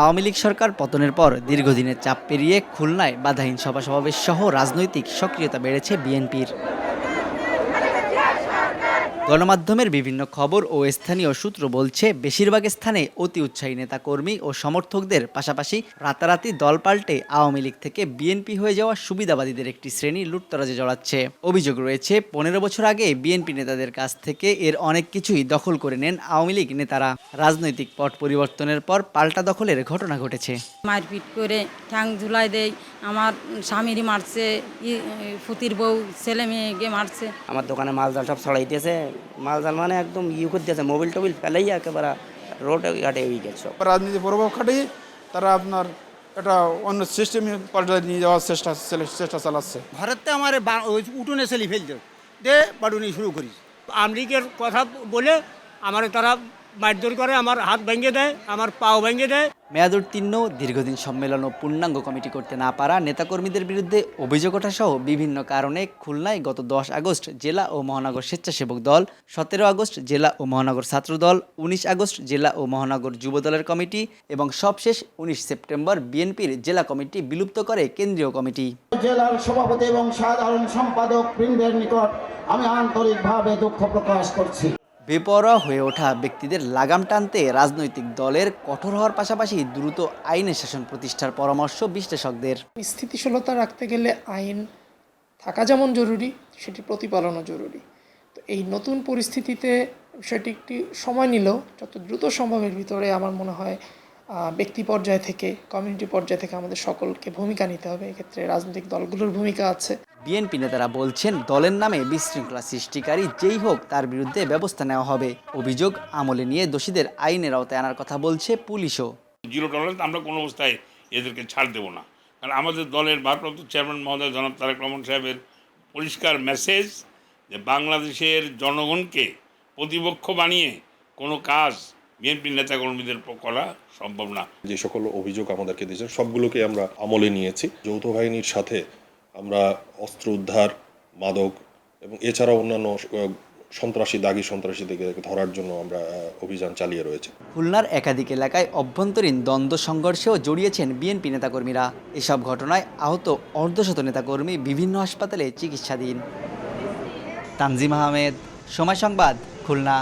আওয়ামী লীগ সরকার পতনের পর দীর্ঘদিনের চাপ পেরিয়ে খুলনায় বাধাহীন সভা সমাবেশ সহ রাজনৈতিক সক্রিয়তা বেড়েছে বিএনপির। গণমাধ্যমের বিভিন্ন খবর ও স্থানীয় সূত্র বলছে বেশিরভাগ স্থানে অতি উৎসাহী নেতাকর্মী ও সমর্থকদের পাশাপাশি রাতারাতি দল পাল্টে আওয়ামী লীগ থেকে বিএনপি হয়ে যাওয়া সুবিধাবাদীদের একটি শ্রেণি লুটতরাজে জড়াচ্ছে। অভিযোগ রয়েছে পনেরো বছর আগে বিএনপি নেতাদের কাছ থেকে এর অনেক কিছুই দখল করে নেন আওয়ামী লীগ নেতারা। রাজনৈতিক পট পরিবর্তনের পর পাল্টা দখলের ঘটনা ঘটেছে। মারপিট করে ঠ্যাং ঝুলাই দেয় আমার স্বামীরই মারছে ফুতির বউ ছেলে মেয়েকে মারছে। আমার দোকানে মালজাল সব ছড়াই মালজাল মানে একদম ইউ করে দিয়েছে মোবিল টোবিল ফেলেই একেবারে রোড ঘাটে উই গেছে রাজনীতি প্রভাব খাটিয়ে তারা আপনার এটা অন্য সিস্টেমে পাল্টে নিয়ে যাওয়ার চেষ্টা চেষ্টা চালাচ্ছে। ভারতে আমার বা- ওই উঠোনে সেলি ফেলছে দে বাডুনি শুরু করি আমেরিকার কথা বলে আমার তারা মারধর করে আমার হাত ভেঙে দেয় আমার পাও ভেঙে দেয়। মেয়াদ উত্তীর্ণ দীর্ঘদিন সম্মেলন ও পূর্ণাঙ্গ কমিটি করতে না পারা নেতাকর্মীদের বিরুদ্ধে অভিযোগ ওঠা সহ বিভিন্ন কারণে খুলনায় গত দশ আগস্ট জেলা ও মহানগর স্বেচ্ছাসেবক দল সতেরো আগস্ট জেলা ও মহানগর ছাত্র দল উনিশ আগস্ট জেলা ও মহানগর যুব দলের কমিটি এবং সবশেষ উনিশ সেপ্টেম্বর বিএনপির জেলা কমিটি বিলুপ্ত করে কেন্দ্রীয় কমিটি। জেলার সভাপতি এবং সাধারণ সম্পাদক বৃন্দের নিকট আমি আন্তরিকভাবে দুঃখ প্রকাশ করছি। বেপরোয়া হয়ে ওঠা ব্যক্তিদের লাগাম টানতে রাজনৈতিক দলের কঠোর হওয়ার পাশাপাশি দ্রুত আইনের শাসন প্রতিষ্ঠার পরামর্শ বিশ্লেষকদের। স্থিতিশীলতা রাখতে গেলে আইন থাকা যেমন জরুরি, সেটি প্রতিপালনও জরুরি। তো এই নতুন পরিস্থিতিতে সেটি একটি সময় নিলেও যত দ্রুত সম্ভবের ভিতরে আমার মনে হয় ব্যক্তি পর্যায় থেকে কমিউনিটি পর্যায় থেকে আমাদের সকলকে ভূমিকা নিতে হবে। এক্ষেত্রে রাজনৈতিক দলগুলোর ভূমিকা আছে। বিএনপি নেতারা বলছেন দলের নামে বিশৃঙ্খলা সৃষ্টিকারী যেই হোক তার বিরুদ্ধে ব্যবস্থা নেওয়া হবে। অভিযোগ আমলে নিয়ে দোষীদের আইনের আওতায় আনার কথা বলছে পুলিশও। জিরো টলারেন্স আমরা কোনো অবস্থায় এদেরকে ছাড় দেবো না। কারণ আমাদের দলের ভারপ্রাপ্ত চেয়ারম্যান মহোদয় জনাব তারেক রহমান সাহেবের পরিষ্কার মেসেজ যে বাংলাদেশের জনগণকে প্রতিপক্ষ বানিয়ে কোনো কাজ বিএনপি নেতাকর্মীদের প- করা সম্ভব না। যে সকল অভিযোগ আমাদেরকে দিয়েছেন সবগুলোকে আমরা আমলে নিয়েছি। যৌথ বাহিনীর সাথে আমরা অস্ত্র উদ্ধার, মাদক এবং এছাড়াও অন্যান্য সন্ত্রাসী, দাগি সন্ত্রাসীদেরকে ধরার জন্য আমরা অভিযান চালিয়ে রয়েছে। খুলনার একাধিক এলাকায় অভ্যন্তরীণ দ্বন্দ্ব সংঘর্ষেও জড়িয়েছেন বিএনপি নেতাকর্মীরা। এসব ঘটনায় আহত অর্ধশত নেতাকর্মী বিভিন্ন হাসপাতালে চিকিৎসাধীন। তানজিম আহমেদ, সময় সংবাদ, খুলনা।